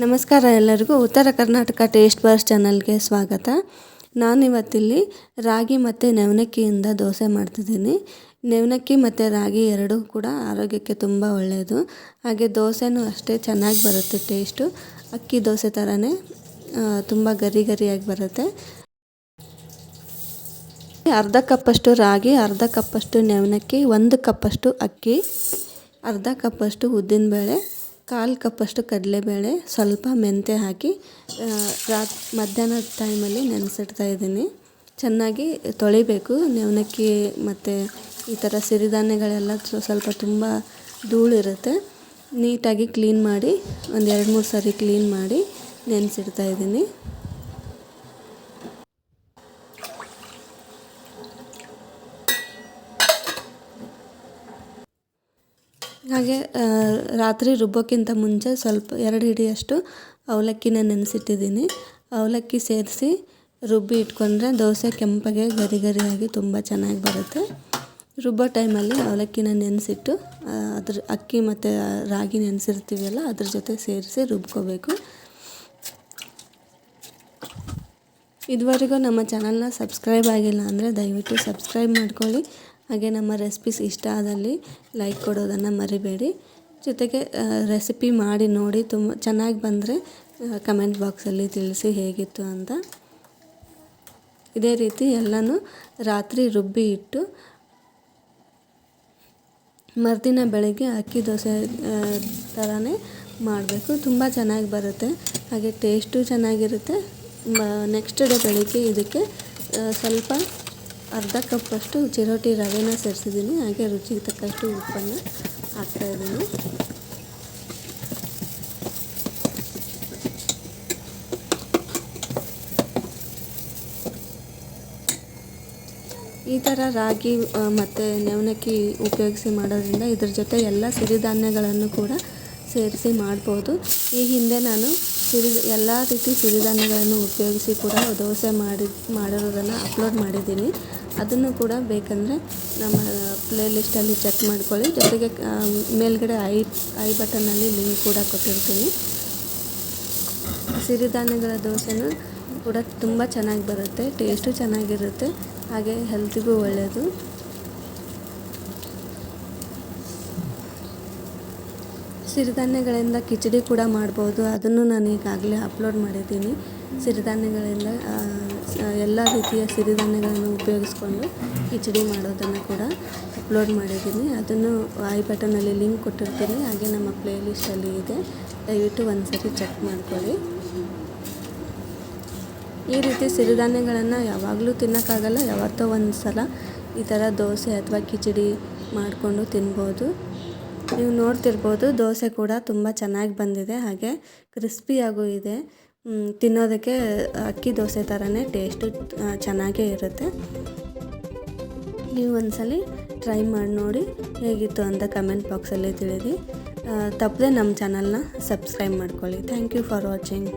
ನಮಸ್ಕಾರ ಎಲ್ಲರಿಗೂ. ಉತ್ತರ ಕರ್ನಾಟಕ ಟೇಸ್ಟ್ ಬಾರ್ಸ್ ಚಾನಲ್ಗೆ ಸ್ವಾಗತ. ನಾನಿವತ್ತಿಲ್ಲಿ ರಾಗಿ ಮತ್ತು ನೆವನಕ್ಕಿಯಿಂದ ದೋಸೆ ಮಾಡ್ತಿದ್ದೀನಿ. ನೆವನಕ್ಕಿ ಮತ್ತು ರಾಗಿ ಎರಡೂ ಕೂಡ ಆರೋಗ್ಯಕ್ಕೆ ತುಂಬ ಒಳ್ಳೆಯದು ಹಾಗೆ ದೋಸೆನೂ ಅಷ್ಟೇ ಚೆನ್ನಾಗಿ ಬರುತ್ತೆ ಟೇಸ್ಟು. ಅಕ್ಕಿ ದೋಸೆ ಥರನೇ ತುಂಬ ಗರಿ ಗರಿಯಾಗಿ ಬರುತ್ತೆ. ಅರ್ಧ ಕಪ್ಪಷ್ಟು ರಾಗಿ, ಅರ್ಧ ಕಪ್ಪಷ್ಟು ನೆವನಕ್ಕಿ ಒಂದು ಕಪ್ಪಷ್ಟು ಅಕ್ಕಿ, ಅರ್ಧ ಕಪ್ಪಷ್ಟು ಉದ್ದಿನಬೇಳೆ ಕಾಲು ಕಪ್ಪಷ್ಟು ಕಡಲೆಬೇಳೆ ಸ್ವಲ್ಪ ಮೆಂತೆ ಹಾಕಿ ರಾತ್ ಮಧ್ಯಾಹ್ನದ ಟೈಮಲ್ಲಿ ನೆನೆಸಿಡ್ತಾ ಇದ್ದೀನಿ. ಚೆನ್ನಾಗಿ ತೊಳಿಬೇಕು. ನೆವನಕ್ಕಿ ಮತ್ತು ಈ ಥರ ಸಿರಿಧಾನ್ಯಗಳೆಲ್ಲ ಸ್ವಲ್ಪ ತುಂಬ ಧೂಳಿರುತ್ತೆ. ನೀಟಾಗಿ ಕ್ಲೀನ್ ಮಾಡಿ, ಒಂದು ಎರಡು ಮೂರು ಸಾರಿ ಕ್ಲೀನ್ ಮಾಡಿ ನೆನೆಸಿಡ್ತಾ ಇದ್ದೀನಿ. ಹಾಗೆ ರಾತ್ರಿ ರುಬ್ಬೋಕ್ಕಿಂತ ಮುಂಚೆ ಸ್ವಲ್ಪ ಎರಡು ಹಿಡಿಯಷ್ಟು ಅವಲಕ್ಕಿನ ನೆನೆಸಿಟ್ಟಿದ್ದೀನಿ. ಅವಲಕ್ಕಿ ಸೇರಿಸಿ ರುಬ್ಬಿ ಇಟ್ಕೊಂಡ್ರೆ ದೋಸೆ ಕೆಂಪಗೆ ಗರಿ ಗರಿಯಾಗಿ ತುಂಬ ಚೆನ್ನಾಗಿ ಬರುತ್ತೆ. ರುಬ್ಬೋ ಟೈಮಲ್ಲಿ ಅವಲಕ್ಕಿನ ನೆನೆಸಿಟ್ಟು ಅದ್ರ ಅಕ್ಕಿ ಮತ್ತು ರಾಗಿ ನೆನೆಸಿರ್ತೀವಲ್ಲ ಅದ್ರ ಜೊತೆ ಸೇರಿಸಿ ರುಬ್ಕೋಬೇಕು. ಇದುವರೆಗೂ ನಮ್ಮ ಚಾನಲ್ನ ಸಬ್ಸ್ಕ್ರೈಬ್ ಆಗಿಲ್ಲ ಅಂದರೆ ದಯವಿಟ್ಟು ಸಬ್ಸ್ಕ್ರೈಬ್ ಮಾಡ್ಕೊಳ್ಳಿ. ಹಾಗೆ ನಮ್ಮ ರೆಸಿಪೀಸ್ ಇಷ್ಟ ಆದಲ್ಲಿ ಲೈಕ್ ಕೊಡೋದನ್ನು ಮರಿಬೇಡಿ. ಜೊತೆಗೆ ರೆಸಿಪಿ ಮಾಡಿ ನೋಡಿ ತುಂಬ ಚೆನ್ನಾಗಿ ಬಂದರೆ ಕಮೆಂಟ್ ಬಾಕ್ಸಲ್ಲಿ ತಿಳಿಸಿ ಹೇಗಿತ್ತು ಅಂತ. ಇದೇ ರೀತಿ ಎಲ್ಲನೂ ರಾತ್ರಿ ರುಬ್ಬಿ ಇಟ್ಟು, ಮರುದಿನ ಬೆಳಗ್ಗೆ ಅಕ್ಕಿ ದೋಸೆ ಥರನೇ ಮಾಡಬೇಕು. ತುಂಬ ಚೆನ್ನಾಗಿ ಬರುತ್ತೆ. ಹಾಗೆ ಟೇಸ್ಟು ಚೆನ್ನಾಗಿರುತ್ತೆ. ನೆಕ್ಸ್ಟ್ ಡೇ ಬೆಳಗ್ಗೆ ಇದಕ್ಕೆ ಸ್ವಲ್ಪ ಅರ್ಧ ಕಪ್ಪಷ್ಟು ಚಿರೋಟಿ ರವೆನ ಸೇರಿಸಿದ್ದೀನಿ, ಹಾಗೆ ರುಚಿಗೆ ತಕ್ಕಷ್ಟು ಉಪ್ಪನ್ನು ಹಾಕ್ತಾಯಿದ್ದೀನಿ ಈ ಥರ ರಾಗಿ ಮತ್ತು ನೆವನಕ್ಕಿ ಉಪಯೋಗಿಸಿ ಮಾಡೋದ್ರಿಂದ ಇದ್ರ ಜೊತೆ ಎಲ್ಲ ಸಿರಿಧಾನ್ಯಗಳನ್ನು ಕೂಡ ಸೇರಿಸಿ ಮಾಡ್ಬೋದು. ಈ ಹಿಂದೆ ನಾನು ಸಿರಿ, ಎಲ್ಲ ರೀತಿ ಸಿರಿಧಾನ್ಯಗಳನ್ನು ಉಪಯೋಗಿಸಿ ಕೂಡ ದೋಸೆ ಮಾಡಿ, ಮಾಡಿರೋದನ್ನು ಅಪ್ಲೋಡ್ ಮಾಡಿದ್ದೀನಿ. ಅದನ್ನು ಕೂಡ ಬೇಕಂದರೆ ನಮ್ಮ ಪ್ಲೇ ಲಿಸ್ಟಲ್ಲಿ ಚೆಕ್ ಮಾಡ್ಕೊಳ್ಳಿ. ಜೊತೆಗೆ ಮೇಲ್ಗಡೆ ಐ ಐ ಬಟನಲ್ಲಿ ಲಿಂಕ್ ಕೂಡ ಕೊಟ್ಟಿರ್ತೀನಿ. ಸಿರಿಧಾನ್ಯಗಳ ದೋಸೆನೂ ಕೂಡ ತುಂಬ ಚೆನ್ನಾಗಿ ಬರುತ್ತೆ, ಟೇಸ್ಟು ಚೆನ್ನಾಗಿರುತ್ತೆ, ಹಾಗೆ ಹೆಲ್ತಿಗೂ ಒಳ್ಳೆಯದು ಸಿರಿಧಾನ್ಯಗಳಿಂದ ಕಿಚಡಿ ಕೂಡ ಮಾಡ್ಬೋದು. ಅದನ್ನು ನಾನು ಈಗಾಗಲೇ ಅಪ್ಲೋಡ್ ಮಾಡಿದ್ದೀನಿ. ಸಿರಿಧಾನ್ಯಗಳಿಂದ ಎಲ್ಲ ರೀತಿಯ ಸಿರಿಧಾನ್ಯಗಳನ್ನು ಉಪಯೋಗಿಸ್ಕೊಂಡು ಕಿಚಡಿ ಮಾಡೋದನ್ನು ಕೂಡ ಅಪ್ಲೋಡ್ ಮಾಡಿದ್ದೀನಿ. ಅದನ್ನು ಐ ಬಟನಲ್ಲಿ ಲಿಂಕ್ ಕೊಟ್ಟಿರ್ತೀನಿ. ಹಾಗೆ ನಮ್ಮ ಪ್ಲೇಲಿಸ್ಟಲ್ಲಿ ಇದೆ. ದಯವಿಟ್ಟು ಒಂದು ಸರಿ ಚೆಕ್ ಮಾಡ್ಕೊಳ್ಳಿ. ಈ ರೀತಿ ಸಿರಿಧಾನ್ಯಗಳನ್ನು ಯಾವಾಗಲೂ ತಿನ್ನೋಕ್ಕಾಗಲ್ಲ. ಯಾವತ್ತೋ ಒಂದು ಸಲ ಈ ಥರ ದೋಸೆ ಅಥವಾ ಕಿಚಡಿ ಮಾಡಿಕೊಂಡು ತಿನ್ಬೋದು. ನೀವು ನೋಡ್ತಿರ್ಬೋದು, ದೋಸೆ ಕೂಡ ತುಂಬ ಚೆನ್ನಾಗಿ ಬಂದಿದೆ, ಹಾಗೆ ಕ್ರಿಸ್ಪಿಯಾಗೂ ಇದೆ. ತಿನ್ನೋದಕ್ಕೆ ಅಕ್ಕಿ ದೋಸೆ ಥರನೇ ಟೇಸ್ಟು ಚೆನ್ನಾಗೇ ಇರುತ್ತೆ. ನೀವು ಒಂದ್ಸಲಿ ಟ್ರೈ ಮಾಡಿ ನೋಡಿ ಹೇಗಿತ್ತು ಅಂತ ಕಮೆಂಟ್ ಬಾಕ್ಸಲ್ಲಿ ತಿಳಿದಿ ತಪ್ಪದೆ ನಮ್ಮ ಚಾನಲ್ನ ಸಬ್ಸ್ಕ್ರೈಬ್ ಮಾಡ್ಕೊಳ್ಳಿ. Thank you for watching